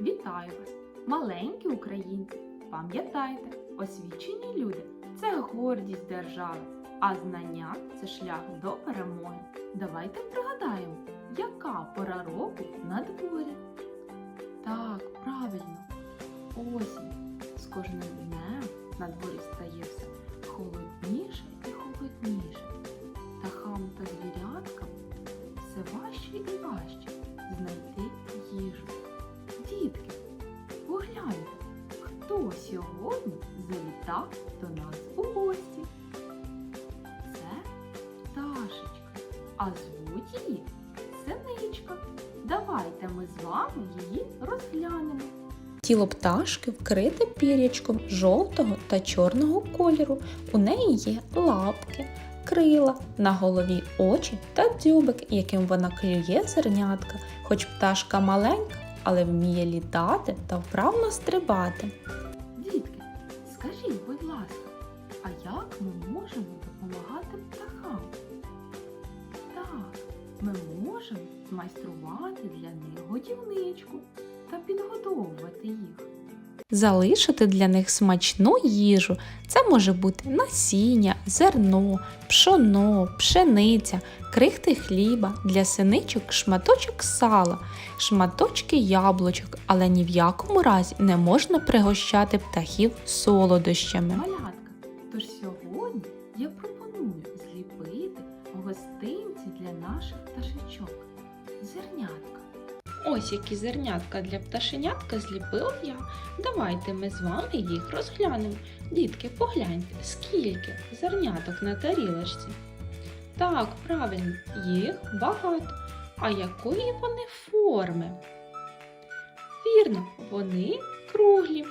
Вітаю вас, маленькі українці! Пам'ятайте, освічені люди це гордість держави, а знання це шлях до перемоги. Давайте пригадаємо, яка пора року на дворі. Так, правильно, осінь. З кожним днем на дворі стає все холодніше і холодніше. Птахам та звіряткам все важче і важче знайти хто сьогодні завітав до нас у гості. Це пташечка, а звуть її Синичка. Давайте ми з вами її розглянемо. Тіло пташки вкрите пір'ячком жовтого та чорного кольору. У неї є лапки, крила, на голові очі та дзьобик, яким вона клює зернятка. Хоч пташка маленька, але вміє літати та вправно стрибати. Можемо допомагати птахам? Так, ми можемо змайструвати для них годівничку та підгодовувати їх. Залишити для них смачну їжу. Це може бути насіння, зерно, пшоно, пшениця, крихти хліба, для синичок шматочок сала, шматочки яблучок, але ні в якому разі не можна пригощати птахів солодощами. Гостинці для наших пташечок. Зернятка. Ось які зернятка для пташенятка зліпила я. Давайте ми з вами їх розглянемо. Дітки, погляньте, скільки зерняток на тарілочці. Так, правильно, їх багато. А якої вони форми? Вірно, вони круглі.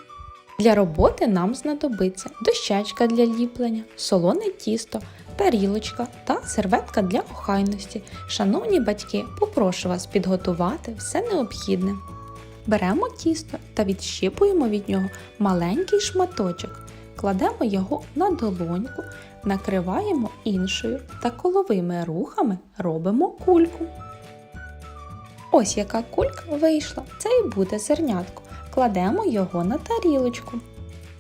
Для роботи нам знадобиться дощечка для ліплення, солоне тісто, тарілочка та серветка для охайності. Шановні батьки, попрошу вас підготувати все необхідне. Беремо тісто та відщипуємо від нього маленький шматочок. Кладемо його на долоньку, накриваємо іншою та коловими рухами робимо кульку. Ось яка кулька вийшла, це і буде зернятко. Кладемо його на тарілочку.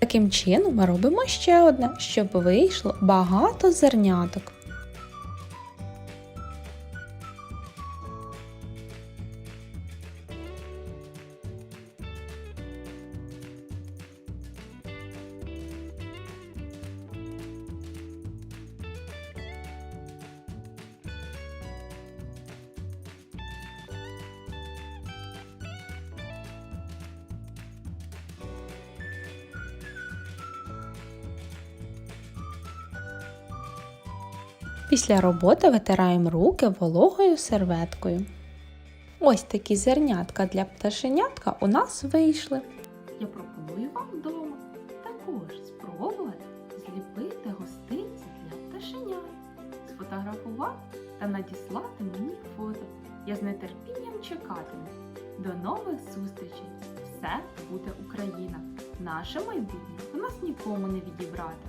Таким чином ми робимо ще одне, щоб вийшло багато зерняток. Після роботи витираємо руки вологою серветкою. Ось такі зернятка для пташенятка у нас вийшли. Я пропоную вам вдома також спробувати зліпити гостинці для пташенят, сфотографувати та надіслати мені фото. Я з нетерпінням чекатиму. До нових зустрічей! Все буде Україна! Наше майбутнє у нас нікому не відібрати.